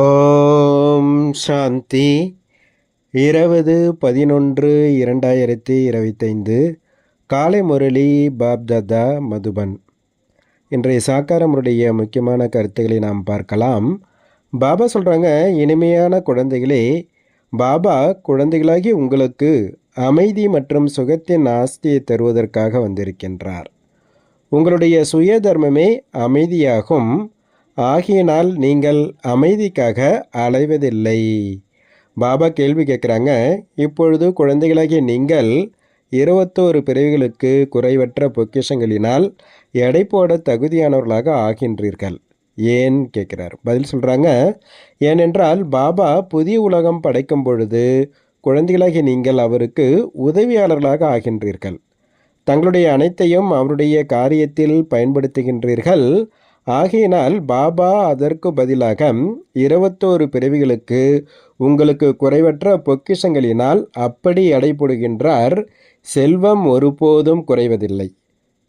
ஓம் சாந்தி. இருபது பதினொன்று இரண்டாயிரத்தி இருபத்தைந்து. காலை முரளி பாப்தாதா மதுபன். இன்றைய சாக்காரமுடைய முக்கியமான கருத்துக்களை நாம் பார்க்கலாம். பாபா சொல்கிறாங்க இனிமையான குழந்தைகளே பாபா குழந்தைகளாகி உங்களுக்கு அமைதி மற்றும் சுகத்தின் ஆஸ்தியை தருவதற்காக வந்திருக்கின்றார். உங்களுடைய சுய தர்மமே அமைதியாகும். ஆகியனால் நீங்கள் அமைதிக்காக அலைவதில்லை. பாபா கேள்வி கேட்குறாங்க இப்பொழுது குழந்தைகளாகிய நீங்கள் இருபத்தோரு பிரிவுகளுக்கு குறைவற்ற பொக்கிஷங்களினால் எடை போட தகுதியானவர்களாக ஆகின்றீர்கள். ஏன் கேட்குறார். பதில் சொல்கிறாங்க ஏனென்றால் பாபா புதிய உலகம் படைக்கும் பொழுது குழந்தைகளாகிய நீங்கள் அவருக்கு உதவியாளர்களாக ஆகின்றீர்கள். தங்களுடைய அனைத்தையும் அவருடைய காரியத்தில் பயன்படுத்துகின்றீர்கள். ஆகையினால் பாபா அதற்கு பதிலாக இருபத்தோரு பிறவிகளுக்கு உங்களுக்கு குறைவற்ற பொக்கிஷங்களினால் அப்படி எடை போடுகின்றார் செல்வம் ஒருபோதும் குறைவதில்லை.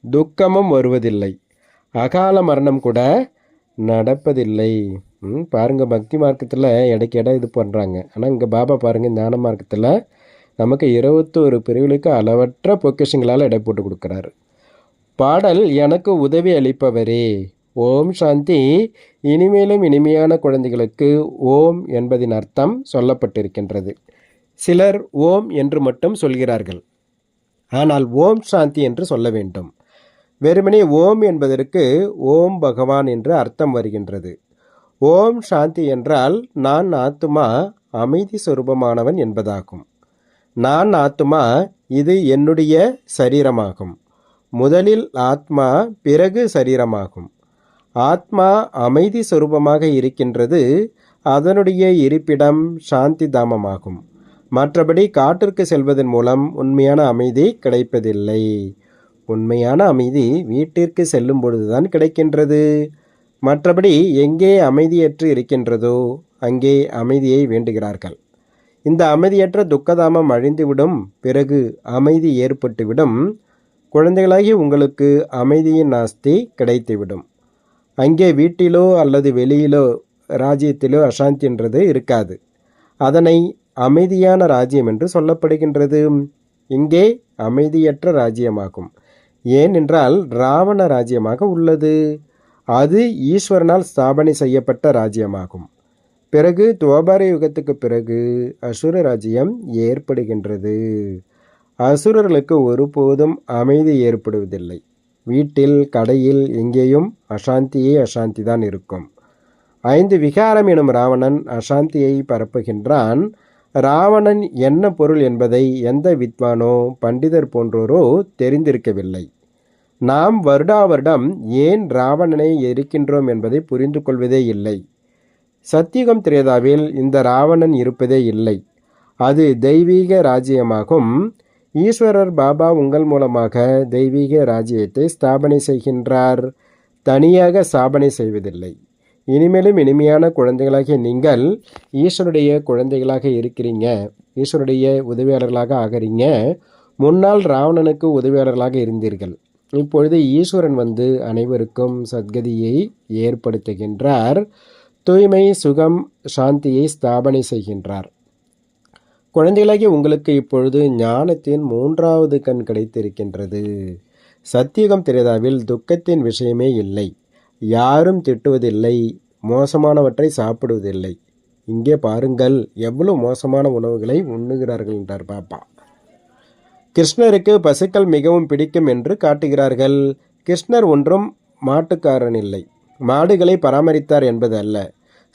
துக்கமும் வருவதில்லை. அகால மரணம் கூட நடப்பதில்லை. பாருங்கள் பக்தி மார்க்கத்தில் இடைக்கிட இது பண்ணுறாங்க ஆனால் இங்கே பாபா பாருங்கள் ஞான மார்க்கத்தில் நமக்கு இருபத்தோரு பிரிவுகளுக்கு அளவற்ற பொக்கிஷங்களால் எடை போட்டு கொடுக்குறாரு. பாடல் எனக்கு உதவி அளிப்பவரே ஓம் சாந்தி. இனிமேலும் இனிமையான குழந்தைகளுக்கு ஓம் என்பதின் அர்த்தம் சொல்லப்பட்டிருக்கின்றது. சிலர் ஓம் என்று மட்டும் சொல்கிறார்கள். ஆனால் ஓம் சாந்தி என்று சொல்ல வேண்டும். வெறுமனே ஓம் என்பதற்கு ஓம் பகவான் என்று அர்த்தம் வருகின்றது. ஓம் சாந்தி என்றால் நான் ஆத்துமா அமைதி சொரூபமானவன் என்பதாகும். நான் ஆத்துமா இது என்னுடைய சரீரமாகும். முதலில் ஆத்மா பிறகு சரீரமாகும். ஆத்மா அமைதி சொரூபமாக இருக்கின்றது அதனுடைய இருப்பிடம் சாந்தி தாமமாகும். மற்றபடி காட்டிற்கு செல்வதன் மூலம் உண்மையான அமைதி கிடைப்பதில்லை. உண்மையான அமைதி வீட்டிற்கு செல்லும் பொழுதுதான் கிடைக்கின்றது. மற்றபடி எங்கே அமைதியற்று இருக்கின்றதோ அங்கே அமைதியை வேண்டுகிறார்கள். இந்த அமைதியற்ற துக்கதாமம் அழிந்துவிடும் பிறகு அமைதி ஏற்பட்டுவிடும். குழந்தைகளாகி உங்களுக்கு அமைதியின் நாஸ்தி கிடைத்துவிடும். அங்கே வீட்டிலோ அல்லது வெளியிலோ ராஜ்யத்திலோ அசாந்தி என்றது இருக்காது. அதனை அமைதியான ராஜ்யம் என்று சொல்லப்படுகின்றது. இங்கே அமைதியற்ற ராஜ்யமாகும். ஏனென்றால் ராவண ராஜ்யமாக உள்ளது. அது ஈஸ்வரனால் ஸ்தாபனை செய்யப்பட்ட ராஜ்யமாகும். பிறகு துவாபார யுகத்துக்கு பிறகு அசுர ராஜ்யம் ஏற்படுகின்றது. அசுரர்களுக்கு ஒருபோதும் அமைதி ஏற்படுவதில்லை. வீட்டில் கடையில் எங்கேயும் அசாந்தியே அசாந்தி தான் இருக்கும். ஐந்து விகாரம் எனும் ராவணன் அசாந்தியை பரப்புகின்றான். ராவணன் என்ன பொருள் என்பதை எந்த வித்வானோ பண்டிதர் போன்றோரோ தெரிந்திருக்கவில்லை. நாம் வருடா வருடம் ஏன் ராவணனை எரிக்கின்றோம் என்பதை புரிந்து கொள்வதே இல்லை. சத்தியுகம் திரேதாவில் இந்த ராவணன் இருப்பதே இல்லை. அது தெய்வீக ராஜ்யமாகும். ஈஸ்வரர் பாபா உங்கள் மூலமாக தெய்வீக ராஜ்யத்தை ஸ்தாபனை செய்கின்றார். தனியாக ஸ்தாபனை செய்வதில்லை. இனிமேலும் இனிமையான குழந்தைகளாகிய நீங்கள் ஈஸ்வருடைய குழந்தைகளாக இருக்கிறீங்க. ஈஸ்வருடைய உதவியாளர்களாக ஆகிறீங்க. முன்னால் ராவணனுக்கு உதவியாளர்களாக இருந்தீர்கள். இப்பொழுது ஈஸ்வரன் வந்து அனைவருக்கும் சத்கதியை ஏற்படுத்துகின்றார். தூய்மை சுகம் சாந்தியை ஸ்தாபனை செய்கின்றார். குழந்தைகளாகிய உங்களுக்கு இப்பொழுது ஞானத்தின் மூன்றாவது கண் கிடைத்திருக்கின்றது. சத்தியுகம் திரேதாவில் துக்கத்தின் விஷயமே இல்லை. யாரும் திட்டுவதில்லை. மோசமானவற்றை சாப்பிடுவதில்லை. இங்கே பாருங்கள் எவ்வளவு மோசமான உணவுகளை உண்ணுகிறார்கள் என்றார் பாப்பா. கிருஷ்ணருக்கு பசுக்கள் மிகவும் பிடிக்கும் என்று காட்டுகிறார்கள். கிருஷ்ணர் ஒன்றும் மாட்டுக்காரன் இல்லை. மாடுகளை பராமரித்தார் என்பது அல்ல.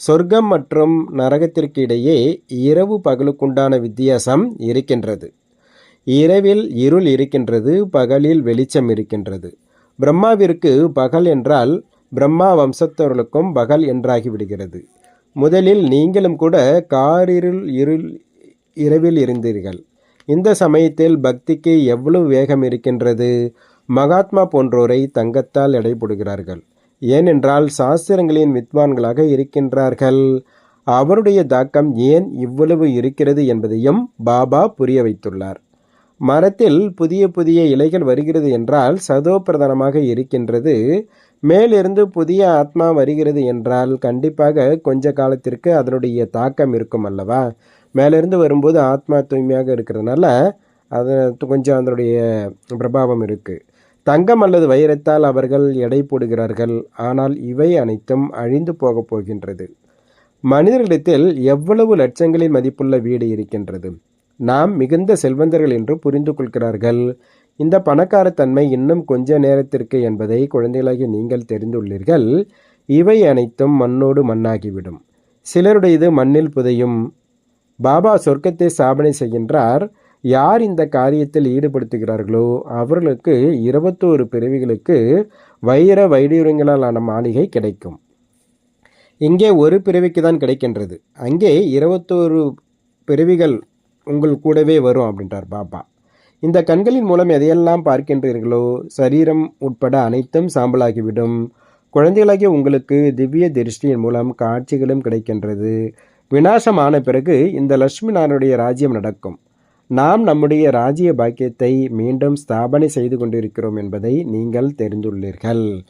சொர்க்கம் மற்றும் நரகத்திற்கு இடையே இரவு பகலுக்குண்டான வித்தியாசம் இருக்கின்றது. இரவில் இருள் இருக்கின்றது பகலில் வெளிச்சம் இருக்கின்றது. பிரம்மாவிற்கு பகல் என்றால் பிரம்மா வம்சத்தவர்களுக்கும் பகல் என்றாகிவிடுகிறது முதலில் நீங்களும் கூட காரிருள் இருள் இரவில் இருந்தீர்கள். இந்த சமயத்தில் பக்திக்கு எவ்வளவு வேகம் இருக்கின்றது? மகாத்மா போன்றோரை தங்கத்தால் எடைபடுகிறார்கள். ஏனென்றால் சாஸ்திரங்களின் வித்வான்களாக இருக்கின்றார்கள். அவருடைய தாக்கம் ஏன் இவ்வளவு இருக்கிறது என்பதையும் பாபா புரிய வைத்துள்ளார். மரத்தில் புதிய புதிய இலைகள் வருகிறது என்றால் சதோ பிரதானமாக இருக்கின்றது. மேலிருந்து புதிய ஆத்மா வருகிறது என்றால் கண்டிப்பாக கொஞ்ச காலத்திற்கு அதனுடைய தாக்கம் இருக்கும் அல்லவா? மேலிருந்து வரும்போது ஆத்மா தூய்மையாக இருக்கிறதுனால அது கொஞ்சம் அதனுடைய பிரபாவம் இருக்குது தங்கம் அல்லது வைரத்தால் அவர்கள் எடை போடுகிறார்கள். ஆனால் இவை அனைத்தும் அழிந்து போகப் போகின்றது. மனிதர்களிடத்தில் எவ்வளவு லட்சங்களின் மதிப்புள்ள வீடு இருக்கின்றது. நாம் மிகுந்த செல்வந்தர்கள் என்று புரிந்து கொள்கிறார்கள். இந்த பணக்காரத்தன்மை இன்னும் கொஞ்ச நேரத்திற்கு என்பதை குழந்தைகளாகி நீங்கள் தெரிந்துள்ளீர்கள். இவை அனைத்தும் மண்ணோடு மண்ணாகிவிடும். சிலருடையது மண்ணில் புதையும். பாபா சொர்க்கத்தை ஸ்தாபனை செய்கின்றார். யார் இந்த காரியத்தில் ஈடுபடுத்துகிறார்களோ அவர்களுக்கு இருபத்தோரு பிறவிகளுக்கு வைர வைடூரியங்களாலான மாளிகை கிடைக்கும். இங்கே ஒரு பிறவிக்கு தான் கிடைக்கின்றது. அங்கே இருபத்தோரு பிறவிகள் உங்கள் கூடவே வரும் அப்படின்றார் பாபா. இந்த கண்களின் மூலம் எதையெல்லாம் பார்க்கின்றீர்களோ சரீரம் உட்பட அனைத்தும் சாம்பலாகிவிடும். குழந்தைகளாகிய உங்களுக்கு திவ்ய திருஷ்டியின் மூலம் காட்சிகளும் கிடைக்கின்றது. விநாசமான பிறகு இந்த லட்சுமி நாராயணுடைய ராஜ்யம் நடக்கும். நாம் நம்முடைய ராஜ்ய பாக்கியத்தை மீண்டும் ஸ்தாபனை செய்து கொண்டிருக்கிறோம் என்பதை நீங்கள் தெரிந்துள்ளீர்கள்.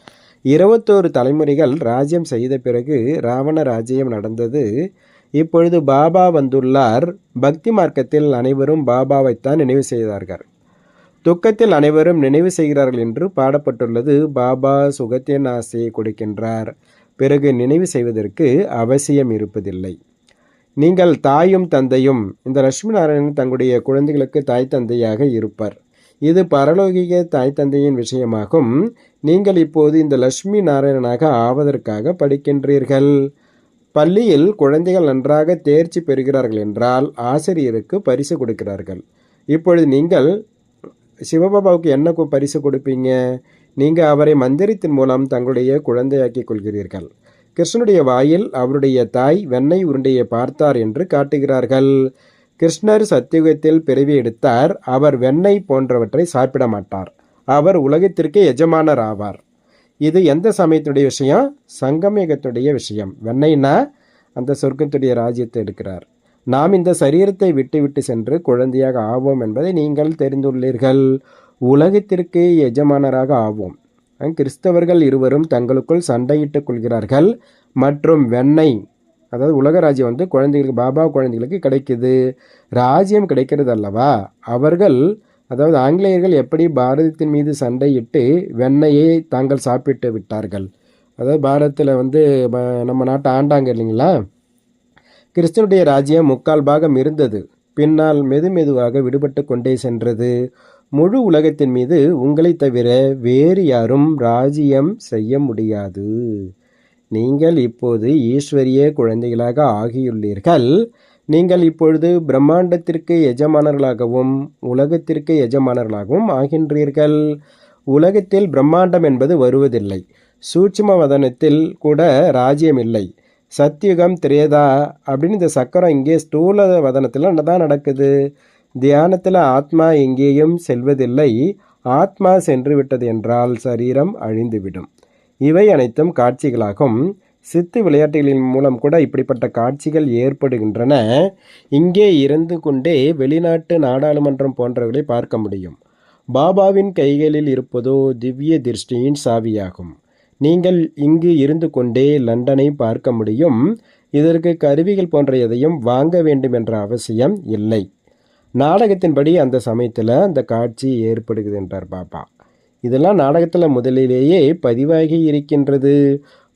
இருபத்தோரு தலைமுறைகள் ராஜ்யம் செய்த பிறகு ராவண ராஜ்யம் நடந்தது. இப்பொழுது பாபா வந்துள்ளார். பக்தி மார்க்கத்தில் அனைவரும் பாபாவைத்தான் நினைவு செய்தார்கள். துக்கத்தில் அனைவரும் நினைவு செய்கிறார்கள் என்று பாடப்பட்டுள்ளது. பாபா சுகத்தின் ஆசையை கொடுக்கின்றார். பிறகு நினைவு செய்வதற்கு அவசியம் இருப்பதில்லை. நீங்கள் தாயும் தந்தையும். இந்த லட்சுமி நாராயணன் தங்களுடைய குழந்தைகளுக்கு தாய் தந்தையாக இருப்பர். இது பரலோகிக தாய் தந்தையின் விஷயமாகும். நீங்கள் இப்போது இந்த லட்சுமி நாராயணனாக ஆவதற்காக படிக்கின்றீர்கள். பள்ளியில் குழந்தைகள் நன்றாக தேர்ச்சி பெறுகிறார்கள் என்றால் ஆசிரியருக்கு பரிசு கொடுக்கிறார்கள். இப்பொழுது நீங்கள் சிவபாபாவுக்கு என்ன பரிசு கொடுப்பீங்க? நீங்கள் அவரை மந்திரத்தின் மூலம் தங்களுடைய குழந்தையாக்கிக் கொள்கிறீர்கள். கிருஷ்ணனுடைய வாயில் அவருடைய தாய் வெண்ணெய் உருண்டையை பார்த்தார் என்று காட்டுகிறார்கள். கிருஷ்ணர் சத்தியுகத்தில் பிறவி எடுத்தார். அவர் வெண்ணெய் போன்றவற்றை சாப்பிட மாட்டார். அவர் உலகத்திற்கே எஜமானர் ஆவார் இது எந்த சமயத்துடைய விஷயம்? சங்கமேகத்துடைய விஷயம். வெண்ணெய்னா அந்த சொர்க்கத்துடைய ராஜ்யத்தை எடுக்கிறார். நாம் இந்த சரீரத்தை விட்டு விட்டு சென்று குழந்தையாக ஆவோம் என்பதை நீங்கள் தெரிந்துள்ளீர்கள். உலகத்திற்கு எஜமானராக ஆவோம். கிறிஸ்தவர்கள் இருவரும் தங்களுக்குள் சண்டையிட்டுக் கொள்கிறார்கள். மற்றும் வெண்ணெய் அதாவது உலக ராஜ்யம் வந்து குழந்தைகளுக்கு பாபா குழந்தைகளுக்கு கிடைக்குது. ராஜ்யம் கிடைக்கிறது அல்லவா? அவர்கள் அதாவது ஆங்கிலேயர்கள் எப்படி பாரதத்தின் மீது சண்டையிட்டு வெண்ணெயை தாங்கள் சாப்பிட்டு விட்டார்கள்? அதாவது பாரதத்தில் வந்து நம்ம நாட்டை ஆண்டாங்க இல்லைங்களா? கிறிஸ்தனுடைய ராஜ்யம் முக்கால் பாகம் இருந்தது. பின்னால் மெது மெதுவாக விடுபட்டு கொண்டே சென்றது. முழு உலகத்தின் மீது உங்களை தவிர வேறு யாரும் ராஜ்யம் செய்ய முடியாது. நீங்கள் இப்போது ஈஸ்வரிய குழந்தைகளாக ஆகியுள்ளீர்கள். நீங்கள் இப்பொழுது பிரம்மாண்டத்திற்கு எஜமானர்களாகவும் உலகத்திற்கு எஜமானர்களாகவும் ஆகின்றீர்கள். உலகத்தில் பிரம்மாண்டம் என்பது வருவதில்லை. சூட்சும வதனத்தில் கூட ராஜ்யம் இல்லை சத்தியுகம் திரேதா அப்படின்னு இந்த சக்கரம் இங்கே ஸ்தூல வதனத்தில் தான் நடக்குது. தியானத்தில் ஆத்மா எங்கேயும் செல்வதில்லை. ஆத்மா சென்று விட்டது என்றால் சரீரம் அழிந்துவிடும். இவை அனைத்தும் காட்சிகளாகும். சித்து விளையாட்டுகளின் மூலம் கூட இப்படிப்பட்ட காட்சிகள் ஏற்படுகின்றன. இங்கே இருந்து கொண்டே வெளிநாட்டு நாடாளுமன்றம் போன்றவர்களை பார்க்க முடியும். பாபாவின் கைகளில் இருப்பதோ திவ்ய திருஷ்டியின் சாவியாகும். நீங்கள் இங்கு இருந்து கொண்டே லண்டனை பார்க்க முடியும். இதற்கு கருவிகள் போன்ற எதையும் வாங்க வேண்டும் என்ற அவசியம் இல்லை. நாடகத்தின்படி அந்த சமயத்தில் அந்த காட்சி ஏற்படுகிறது என்றார் பாபா இதெல்லாம் நாடகத்தில் முதலிலேயே பதிவாகி இருக்கின்றது.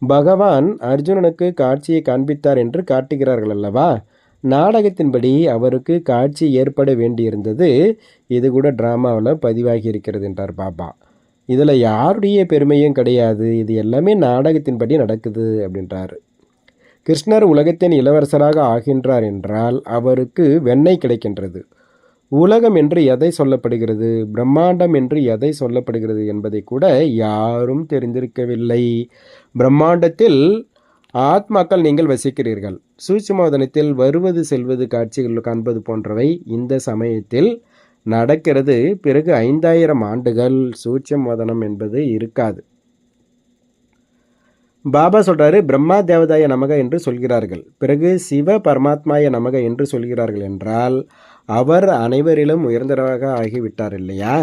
பகவான் அர்ஜுனனுக்கு காட்சியை காண்பித்தார் என்று காட்டுகிறார்கள் அல்லவா? நாடகத்தின்படி அவருக்கு காட்சி ஏற்பட வேண்டியிருந்தது இது கூட ட்ராமாவில் பதிவாகி இருக்கிறது என்றார் பாபா இதில் யாருடைய பெருமையும் கிடையாது. இது எல்லாமே நாடகத்தின்படி நடக்குது அப்படின்றார். கிருஷ்ணர் உலகத்தின் இளவரசராக ஆகின்றார் என்றால் அவருக்கு வெண்ணெய் கிடைக்கின்றது. உலகம் என்று எதை சொல்லப்படுகிறது? பிரம்மாண்டம் என்று எதை சொல்லப்படுகிறது என்பதை கூட யாரும் தெரிந்திருக்கவில்லை. பிரம்மாண்டத்தில் ஆத்மாக்கள் நீங்கள் வசிக்கிறீர்கள். சூட்சுமவதனத்தில் வருவது செல்வது காட்சிகள் காண்பது போன்றவை இந்த சமயத்தில் நடக்கிறது. பிறகு ஐந்தாயிரம் ஆண்டுகள் சூட்சமோதனம் என்பது இருக்காது. பாபா சொல்றாரு பிரம்மா தேவதாய நமக என்று சொல்கிறார்கள். பிறகு சிவ பரமாத்மாய நமக என்று சொல்கிறார்கள் என்றால் அவர் அனைவரிலும் உயர்ந்தவராக ஆகிவிட்டார் இல்லையா?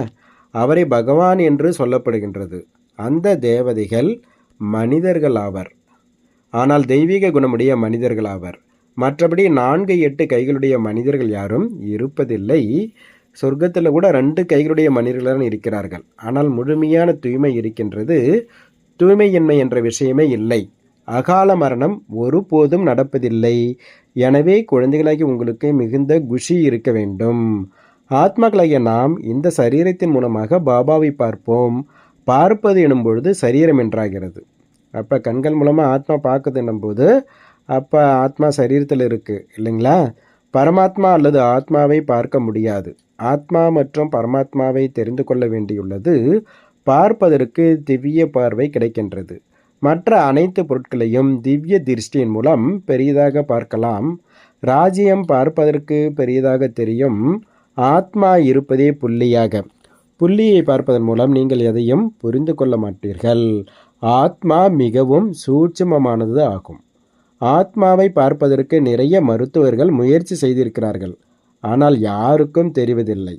அவரை பகவான் என்று சொல்லப்படுகின்றது. அந்த தேவதைகள் மனிதர்கள் ஆவர் ஆனால் தெய்வீக குணமுடைய மனிதர்கள் ஆவர் மற்றபடி நான்கு எட்டு கைகளுடைய மனிதர்கள் யாரும் இருப்பதில்லை. சொர்க்கத்தில் கூட ரெண்டு கைகளுடைய மனிதர்கள் இருக்கிறார்கள். ஆனால் முழுமையான தூய்மை இருக்கின்றது. தூய்மையின்மை என்ற விஷயமே இல்லை. அகால மரணம் ஒருபோதும் நடப்பதில்லை. எனவே குழந்தைகளாகி உங்களுக்கு மிகுந்த குஷி இருக்க வேண்டும். ஆத்மாக்களாகிய நாம் இந்த சரீரத்தின் மூலமாக பாபாவை பார்ப்போம். பார்ப்பது எனும் பொழுது சரீரம் என்றாகிறது. அப்போ கண்கள் மூலமாக ஆத்மா பார்க்குது என்னும்போது அப்போ ஆத்மா சரீரத்தில் இருக்குது இல்லைங்களா? பரமாத்மா அல்லது ஆத்மாவை பார்க்க முடியாது. ஆத்மா மற்றும் பரமாத்மாவை தெரிந்து கொள்ள வேண்டியுள்ளது. பார்ப்பதற்கு திவ்ய பார்வை கிடைக்கின்றது. மற்ற அனைத்து பொருட்களையும் திவ்ய திருஷ்டியின் மூலம் பெரியதாக பார்க்கலாம். ராஜ்யம் பார்ப்பதற்கு பெரியதாக தெரியும். ஆத்மா இருப்பதே புள்ளியாக. புள்ளியை பார்ப்பதன் மூலம் நீங்கள் எதையும் புரிந்து கொள்ள மாட்டீர்கள். ஆத்மா மிகவும் சூட்சுமமானது ஆகும். ஆத்மாவை பார்ப்பதற்கு நிறைய மருத்துவர்கள் முயற்சி செய்திருக்கிறார்கள். ஆனால் யாருக்கும் தெரிவதில்லை.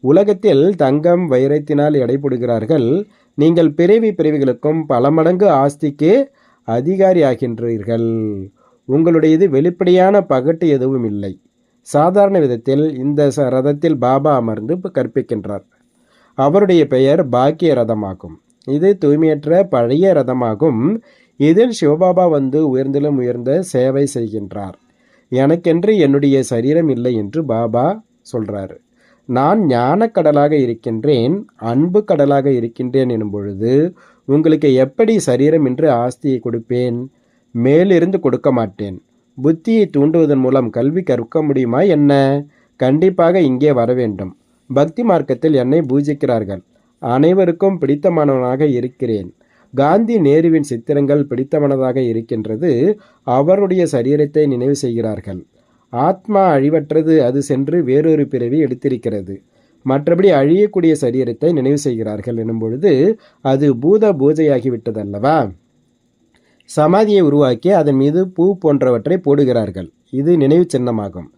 உலகத்தில் தங்கம் வைரத்தினால் எடைபடுகிறார்கள் நீங்கள் பிறவி பிறவிகளுக்கும் பல மடங்கு ஆஸ்திக்கு அதிகாரியாகின்றீர்கள். உங்களுடையது வெளிப்படையான பகட்டு எதுவும் இல்லை. சாதாரண விதத்தில் இந்த ச- ரதத்தில் பாபா அமர்ந்து கற்பிக்கின்றார். அவருடைய பெயர் பாக்கிய ரதமாகும். இது தூய்மையற்ற பழைய ரதமாகும். இதில் சிவபாபா வந்து உயர்ந்திலும் உயர்ந்த சேவை செய்கின்றார். எனக்கென்று என்னுடைய சரீரம் இல்லை என்று பாபா சொல்கிறாரு நான் ஞானக்கடலாக இருக்கின்றேன் அன்பு கடலாக இருக்கின்றேன் எனும் பொழுது உங்களுக்கு எப்படி சரீரம் என்று ஆஸ்தியை கொடுப்பேன்? மேலிருந்து கொடுக்க மாட்டேன். புத்தியை தூண்டுவதன் மூலம் கல்வி கற்க முடியுமா என்ன? கண்டிப்பாக இங்கே வர வேண்டும். பக்தி மார்க்கத்தில் என்னை பூஜிக்கிறார்கள். அனைவருக்கும் பிடித்தமானவனாக இருக்கிறேன். காந்தி நேருவின் சித்திரங்கள் பிடித்தமானதாக இருக்கின்றது. அவருடைய சரீரத்தை நினைவு செய்கிறார்கள். ஆத்மா அழிவற்றது அது சென்று வேறொரு பிறவி எடுத்திருக்கிறது. மற்றபடி அழியக்கூடிய சரீரத்தை நினைவு செய்கிறார்கள் எனும் பொழுது அது பூத பூஜையாகிவிட்டதல்லவா? சமாதியை உருவாக்கி அதன் மீது பூ போன்றவற்றை போடுகிறார்கள். இது நினைவு சின்னமாகும்.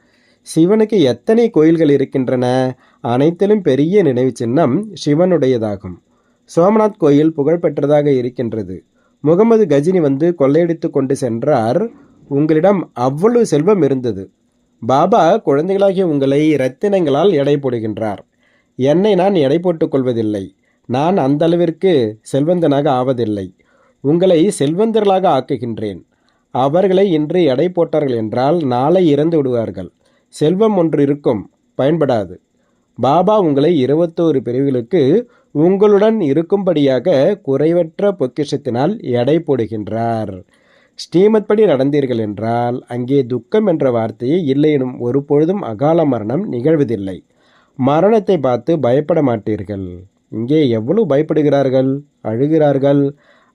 சிவனுக்கு எத்தனை கோயில்கள் இருக்கின்றன? அனைத்திலும் பெரிய நினைவு சின்னம் சிவனுடையதாகும். சோமநாத் கோயில் புகழ்பெற்றதாக இருக்கின்றது. முகமது கஜினி வந்து கொள்ளையடித்து கொண்டு சென்றார். உங்களிடம் அவ்வளவு செல்வம் இருந்தது. பாபா குழந்தைகளாகிய உங்களை இரத்தினங்களால் எடை போடுகின்றார். என்னை நான் எடை போட்டுக் கொள்வதில்லை. நான் அந்த அளவிற்கு செல்வந்தனாக ஆவதில்லை. உங்களை செல்வந்தர்களாக ஆக்குகின்றேன். அவர்களை இன்று எடை போட்டார்கள் என்றால் நாளை இறந்து விடுவார்கள். செல்வம் ஒன்று இருக்கும் பயன்படாது. பாபா உங்களை இருபத்தோரு பிரிவுகளுக்கு உங்களுடன் இருக்கும்படியாக குறைவற்ற பொக்கிஷத்தினால் எடை போடுகின்றார். ஸ்ரீமத் படி நடந்தீர்கள் என்றால் அங்கே துக்கம் என்ற வார்த்தையே இல்லை எனும் ஒரு பொழுதும் அகால மரணம் நிகழ்வதில்லை. மரணத்தை பார்த்து பயப்பட மாட்டீர்கள். இங்கே எவ்வளவு பயப்படுகிறார்கள்? அழுகிறார்கள்.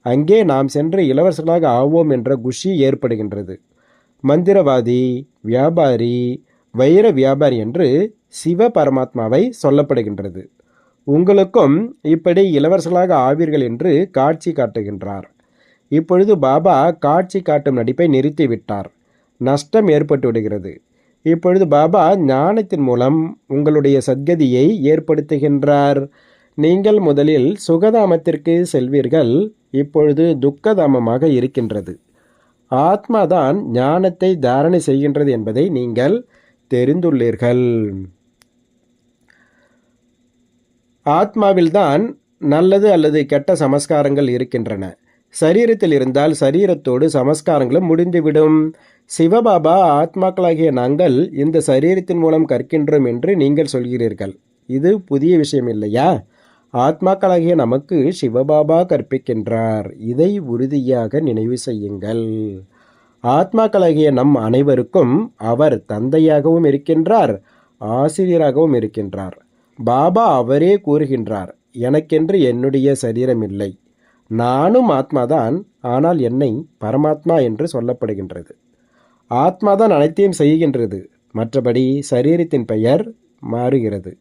அங்கே நாம் சென்று இளவரசர்களாக ஆவோம் என்ற குஷி ஏற்படுகின்றது. மந்திரவாதி வியாபாரி வைர வியாபாரி என்று சிவ பரமாத்மாவை சொல்லப்படுகின்றது. உங்களுக்கும் இப்படி இளவரசர்களாக ஆவீர்கள் என்று காட்சி காட்டுகின்றார். இப்பொழுது பாபா காட்சி காட்டும் நடிப்பை நிறுத்திவிட்டார். நஷ்டம் ஏற்பட்டு விடுகிறது. இப்பொழுது பாபா ஞானத்தின் மூலம் உங்களுடைய சத்கதியை ஏற்படுத்துகின்றார். நீங்கள் முதலில் சுகதாமத்திற்கு செல்வீர்கள். இப்பொழுது துக்கதாமமாக இருக்கின்றது. ஆத்மாதான் ஞானத்தை தாரணை செய்கின்றது என்பதை நீங்கள் தெரிந்துள்ளீர்கள். ஆத்மாவில்தான் நல்லது அல்லது கெட்ட சமஸ்காரங்கள் இருக்கின்றன. சரீரத்தில் இருந்தால் சரீரத்தோடு சமஸ்காரங்களும் முடிந்துவிடும். சிவபாபா ஆத்மாக்களாகிய நாங்கள் இந்த சரீரத்தின் மூலம் கற்கின்றோம் என்று நீங்கள் சொல்கிறீர்கள். இது புதிய விஷயம் இல்லையா? ஆத்மாக்களாகிய நமக்கு சிவபாபா கற்பிக்கின்றார். இதை உறுதியாக நினைவு செய்யுங்கள். ஆத்மாக்களாகிய நம் அனைவருக்கும் அவர் தந்தையாகவும் இருக்கின்றார் ஆசிரியராகவும் இருக்கின்றார். பாபா அவரே கூறுகின்றார் எனக்கென்று என்னுடைய சரீரம் இல்லை. நானும் ஆத்மாதான் ஆனால் என்னை பரமாத்மா என்று சொல்லப்படுகின்றது. ஆத்மாதான் அனைத்தையும் செய்கின்றது. மற்றபடி சரீரத்தின் பெயர் மாறுகிறது.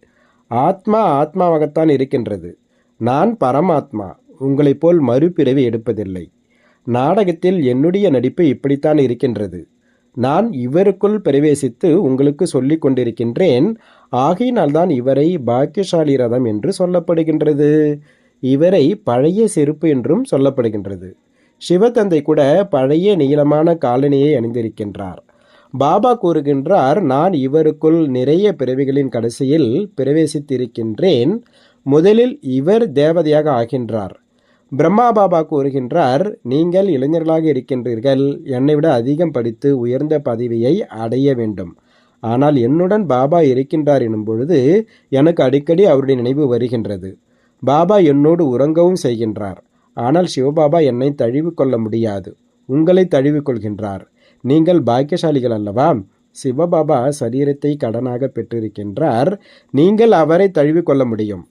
ஆத்மா ஆத்மாவாகத்தான் இருக்கின்றது. நான் பரமாத்மா உங்களைப் போல் மறுபிறவி எடுப்பதில்லை. நாடகத்தில் என்னுடைய நடிப்பு இப்படித்தான் இருக்கின்றது. நான் இவருக்குள் பிரவேசித்து உங்களுக்கு சொல்லிக் கொண்டிருக்கின்றேன் ஆகையினால்தான் இவரை பாக்கியசாலி ரதம் என்று சொல்லப்படுகின்றது. இவரை பழைய செருப்பு என்றும் சொல்லப்படுகின்றது. சிவத்தந்தை கூட பழைய நீளமான காலனியை அணிந்திருக்கின்றார். பாபா கூறுகின்றார் நான் இவருக்குள் நிறைய பிறவிகளின் கடைசியில் பிரவேசித்திருக்கின்றேன். முதலில் இவர் தேவதையாக ஆகின்றார். பிரம்மா பாபா கூறுகின்றார் நீங்கள் இளைஞர்களாக இருக்கின்றீர்கள். என்னை விட அதிகம் படித்து உயர்ந்த பதவியை அடைய வேண்டும். ஆனால் என்னுடன் பாபா இருக்கின்றார் எனும் பொழுது எனக்கு அடிக்கடி அவருடைய நினைவு வருகின்றது. பாபா என்னோடு உறங்கவும் செய்கின்றார். ஆனால் சிவபாபா என்னை தழுவி கொள்ள முடியாது. உங்களை தழுவி கொள்கின்றார். நீங்கள் பாக்கியசாலிகள் அல்லவா? சிவபாபா சரீரத்தை கடனாக பெற்றிருக்கின்றார். நீங்கள் அவரை தழுவி கொள்ள முடியும்.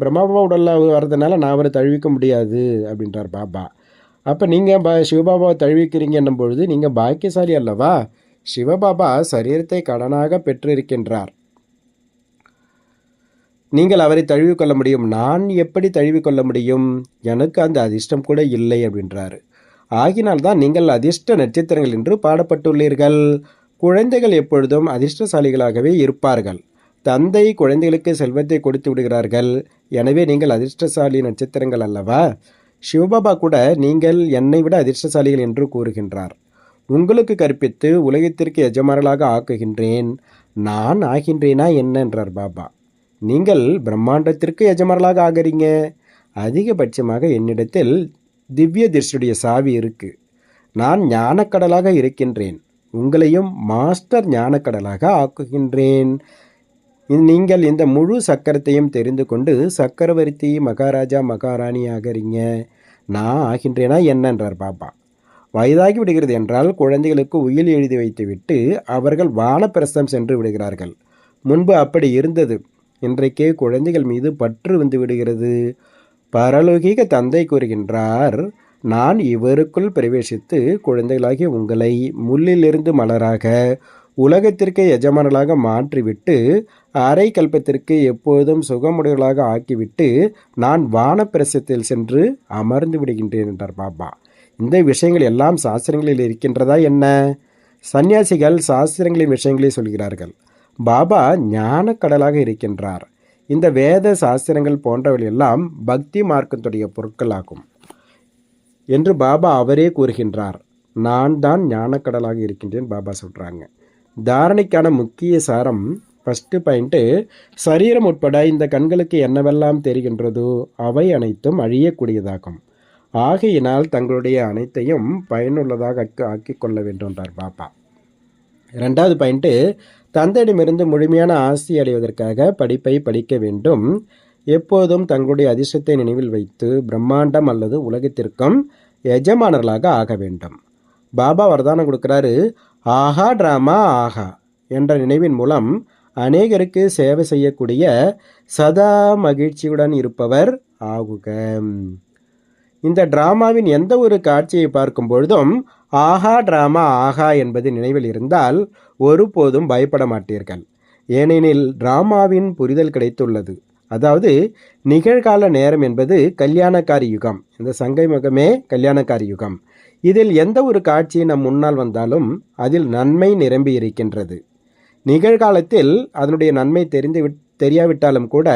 பிரம்மாபாபா உடலில் வர்றதுனால நான் அவரை தழுவிக்க முடியாது அப்படின்றார் பாபா. அப்போ நீங்கள் பா சிவபாபாவை தழுவிக்கிறீங்க என்னும் பொழுது நீங்கள் பாக்கியசாலி அல்லவா? சிவபாபா சரீரத்தை கடனாக பெற்றிருக்கின்றார். நீங்கள் அவரை தழுவிக்கொள்ள முடியும். நான் எப்படி தழுவிக்கொள்ள முடியும்? எனக்கு அந்த அதிர்ஷ்டம் கூட இல்லை அப்படின்றாரு. ஆகினால்தான் நீங்கள் அதிர்ஷ்ட நட்சத்திரங்கள் என்று பாடப்பட்டுள்ளீர்கள். குழந்தைகள் எப்பொழுதும் அதிர்ஷ்டசாலிகளாகவே இருப்பார்கள். தந்தை குழந்தைகளுக்கு செல்வத்தை கொடுத்து விடுகிறார்கள். எனவே நீங்கள் அதிர்ஷ்டசாலி நட்சத்திரங்கள் அல்லவா? சிவபாபா கூட நீங்கள் என்னை விட அதிர்ஷ்டசாலிகள் என்று கூறுகின்றார். உங்களுக்கு கற்பித்து உலகத்திற்கு எஜமானலாக ஆக்குகின்றேன். நான் ஆகின்றேனா என்ன? என்றார் பாபா. நீங்கள் பிரம்மாண்டத்திற்கு எஜமானர்களாக ஆகிறீங்க. அதிகபட்சமாக என்னிடத்தில் திவ்ய திருஷ்டியுடைய சாவி இருக்கு. நான் ஞானக்கடலாக இருக்கின்றேன். உங்களையும் மாஸ்டர் ஞானக்கடலாக ஆக்குகின்றேன். நீங்கள் இந்த முழு சக்கரத்தையும் தெரிந்து கொண்டு சக்கரவர்த்தி மகாராஜா மகாராணி ஆகிறீங்க. நான் ஆகின்றேனா என்னன்றார் பாப்பா. வயதாகி விடுகிறது என்றால் குழந்தைகளுக்கு உயில் எழுதி வைத்துவிட்டு அவர்கள் வானப்பிரசம் சென்று விடுகிறார்கள். முன்பு அப்படி இருந்தது. இன்றைக்கு குழந்தைகள் மீது பற்று வந்து விடுகிறது. பரலோகிக தந்தை கூறுகின்றார் நான் இவருக்குள் பிரவேசித்து குழந்தைகளாகிய உங்களை முள்ளிலிருந்து மலராக உலகத்திற்கு எஜமானர்களாக மாற்றிவிட்டு அரை கல்பத்திற்கு எப்போதும் சுகமுடையவர்களாக ஆக்கிவிட்டு நான் வானப்பிரசத்தில் சென்று அமர்ந்து விடுகின்றேன் என்றார் பாபா. இந்த விஷயங்கள் எல்லாம் சாஸ்திரங்களில் இருக்கின்றதா என்ன? சந்நியாசிகள் சாஸ்திரங்களின் விஷயங்களை சொல்கிறார்கள். பாபா ஞானக்கடலாக இருக்கின்றார். இந்த வேத சாஸ்திரங்கள் போன்றவை எல்லாம் பக்தி மார்க்கத்துடைய பொருட்களாகும் என்று பாபா அவரே கூறுகின்றார். நான் தான் ஞானக்கடலாக இருக்கின்றேன் பாபா சொல்கிறாங்க தாரணைக்கான முக்கிய சாரம் ஃபஸ்ட்டு பாயிண்ட்டு சரீரம் உட்பட இந்த கண்களுக்கு என்னவெல்லாம் தெரிகின்றதோ அவை அனைத்தும் அழியக்கூடியதாகும். ஆகையினால் தங்களுடைய அனைத்தையும் பயனுள்ளதாக ஆக்கி கொள்ள வேண்டும் என்றார் பாபா ரெண்டாவது பாயிண்ட்டு தந்தையிடமிருந்து முழுமையான ஆசி அடைவதற்காக படிப்பை படிக்க வேண்டும். எப்போதும் தங்களுடைய அதிர்ஷ்டத்தை நினைவில் வைத்து பிரம்மாண்டம் அல்லது உலகத்திற்கும் எஜமானர்களாக ஆக வேண்டும். பாபா வரதானம் கொடுக்குறாரு ஆஹா டிராமா ஆஹா என்ற நினைவின் மூலம் அநேகருக்கு சேவை செய்யக்கூடிய சதா மகிழ்ச்சியுடன் இருப்பவர் ஆகுக. இந்த டிராமாவின் எந்த ஒரு காட்சியை பார்க்கும் பொழுதும் ஆஹா டிராமா ஆஹா என்பது நினைவில் இருந்தால் ஒருபோதும் பயப்பட மாட்டீர்கள். ஏனெனில் டிராமாவின் புரிதல் கிடைத்துள்ளது. அதாவது நிகழ்கால நேரம் என்பது கல்யாணக்காரி யுகம். இந்த சங்கை முகமே கல்யாணக்காரி யுகம். இதில் எந்த ஒரு காட்சி நம் முன்னால் வந்தாலும் அதில் நன்மை நிரம்பி இருக்கின்றது நிகழ்காலத்தில் அதனுடைய நன்மை தெரிந்து விட்- தெரியாவிட்டாலும் கூட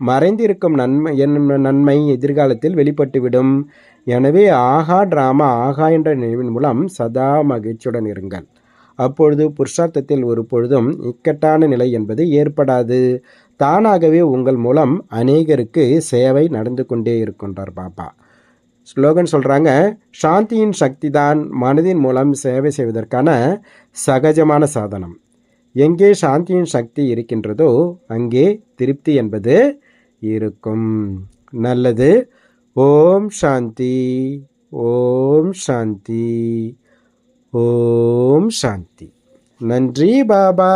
மறைந்திருக்கும் நன்மை என் நன்மை எதிர்காலத்தில் வெளிப்பட்டுவிடும். எனவே ஆகா டிராமா ஆகா என்ற நினைவின் மூலம் சதா மகிழ்ச்சியுடன் இருங்கள். அப்பொழுது புருஷார்த்தத்தில் ஒரு பொழுதும் இக்கட்டான நிலை என்பது ஏற்படாது. தானாகவே உங்கள் மூலம் அநேகருக்கு சேவை நடந்து கொண்டே இருக்கின்றார் பாபா ஸ்லோகன் சொல்கிறாங்க சாந்தியின் சக்தி தான் மனதின் மூலம் சேவை செய்வதற்கான சகஜமான சாதனம். எங்கே சாந்தியின் சக்தி இருக்கின்றதோ அங்கே திருப்தி என்பது இருக்கும். நல்லது. ஓம் சாந்தி. ஓம் சாந்தி. ஓம் சாந்தி. நன்றி பாபா.